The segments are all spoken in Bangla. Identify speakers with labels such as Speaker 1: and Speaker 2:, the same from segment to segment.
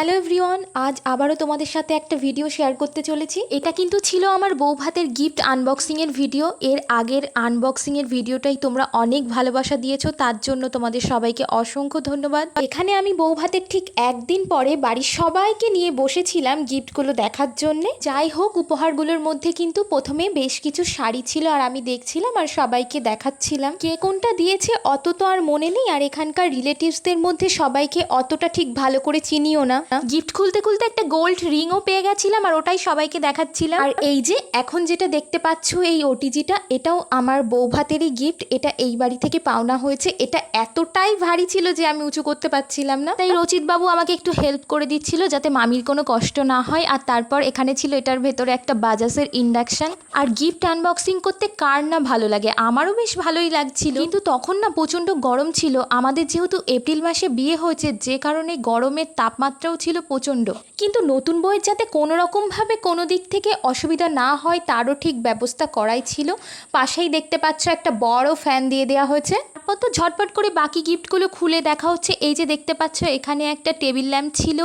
Speaker 1: হ্যালো এভরিওয়ান, আজ আবারও তোমাদের সাথে একটা ভিডিও শেয়ার করতে চলেছি। এটা কিন্তু ছিল আমার বউ ভাতের গিফট আনবক্সিংয়ের ভিডিও। এর আগের আনবক্সিংয়ের ভিডিওটাই তোমরা অনেক ভালোবাসা দিয়েছ, তার জন্য তোমাদের সবাইকে অসংখ্য ধন্যবাদ। এখানে আমি বউ ভাতের ঠিক একদিন পরে বাড়ির সবাইকে নিয়ে বসেছিলাম গিফটগুলো দেখার জন্য। যাই হোক, উপহারগুলোর মধ্যে কিন্তু প্রথমে বেশ কিছু শাড়ি ছিল আর আমি দেখছিলাম আর সবাইকে দেখাচ্ছিলাম। কে কোনটা দিয়েছে অত তো আর মনে নেই আর এখানকার রিলেটিভসদের মধ্যে সবাইকে অতটা ঠিক ভালো করে চিনিও না। গিফট খুলতে খুলতে একটা গোল্ড রিংও পেয়ে গেছিলাম আর ওটাই সবাইকে দেখাচ্ছিলাম। আর এই যে, এখন যেটা দেখতে পাচ্ছ এই ওটিজিটা এটাও আমার বউ ভাতেরই গিফট এটা এই বাড়ি থেকে পাওনা হয়েছে। এটা এতটাই ভারী ছিল যে আমি উঁচু করতে পারছিলাম না। তাই রচিত বাবু আমাকে একটু হেল্প করে দিচ্ছিল যাতে মামির কোনো কষ্ট না হয়। আর তারপর এখানে ছিল এটার ভেতরে একটা বাজাজের ইন্ডাকশন আর গিফট আনবক্সিং করতে কার না ভালো লাগে? আমারও বেশ ভালোই লাগছিল। কিন্তু তখন না প্রচণ্ড গরম ছিল। আমাদের যেহেতু এপ্রিল মাসে বিয়ে হয়েছে, যে কারণে গরমের তাপমাত্রাও ছিল প্রচণ্ড। কিন্তু নতুন বইয়ের যাতে কোনো রকমভাবে কোনো দিক থেকে অসুবিধা না হয়, তারও ঠিক ব্যবস্থা করাই ছিল। পাশেই দেখতে পাচ্ছ একটা বড় ফ্যান দিয়ে দেওয়া হয়েছে। তারপর তো ঝটপট করে বাকি গিফটগুলো খুলে দেখা হচ্ছে। এই যে দেখতে পাচ্ছ, এখানে একটা টেবিল ল্যাম্প ছিল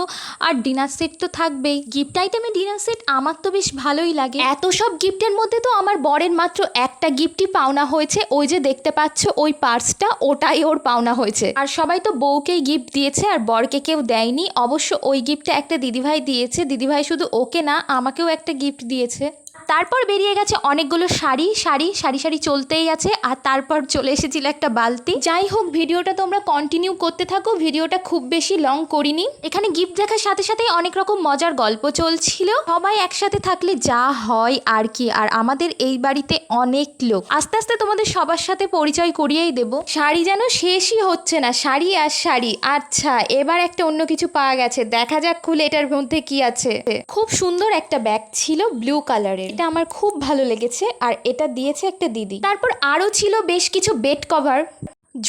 Speaker 1: আর ডিনার সেট তো থাকবেই। গিফট আইটেমে ডিনার সেট আমার তো বেশ ভালোই লাগে। এত সব গিফটের মধ্যে তো আমার বরের মাত্র একটা গিফটই পাওনা হয়েছে। ওই যে দেখতে পাচ্ছ, ওই পার্সটা, ওটাই ওর পাওনা হয়েছে। আর সবাই তো বউকেই গিফট দিয়েছে আর বরকে কেউ দেয়নি। অবশ্য ওই গিফটটা একটা দিদিভাই দিয়েছে। দিদিভাই শুধু ওকে না, আমাকেও একটা গিফট দিয়েছে। তারপর বেরিয়ে গেছে অনেকগুলো শাড়ি শাড়ি শাড়ি শাড়ি চলতেই আছে। আর তারপর চলে এসেছিল একটা বালতি। যাই হোক, ভিডিওটা তোমরা কন্টিনিউ করতে থাকো। ভিডিওটা খুব বেশি লং করিনি। এখানে গিফট দেখার সাথে সাথে অনেক রকম মজার গল্প চলছিল। সবাই একসাথে থাকলে যা হয় আর কি। আর আমাদের এই বাড়িতে অনেক লোক। আস্তে আস্তে তোমাদের সবার সাথে পরিচয় করিয়েই দেব। শাড়ি যেন শেষই হচ্ছে না। শাড়ি আর শাড়ি। আচ্ছা এবার একটা অন্য কিছু পাওয়া গেছে। দেখা যাক খুলে এটার মধ্যে কি আছে। খুব সুন্দর একটা ব্যাগ ছিল ব্লু কালারের এটা আমার খুব ভালো লেগেছে আর এটা দিয়েছে একটা দিদি। তারপর আরও ছিল বেশ কিছু বেড কভার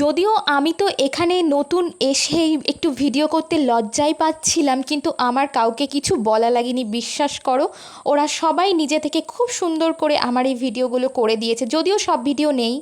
Speaker 1: যদিও আমি তো এখানে নতুন এসেই একটু ভিডিও করতে লজ্জাই পাচ্ছিলাম, কিন্তু আমার কাউকে কিছু বলা লাগেনি, বিশ্বাস করো। ওরা সবাই নিজে থেকে খুব সুন্দর করে আমার এই ভিডিওগুলো করে দিয়েছে, যদিও সব ভিডিও নেই।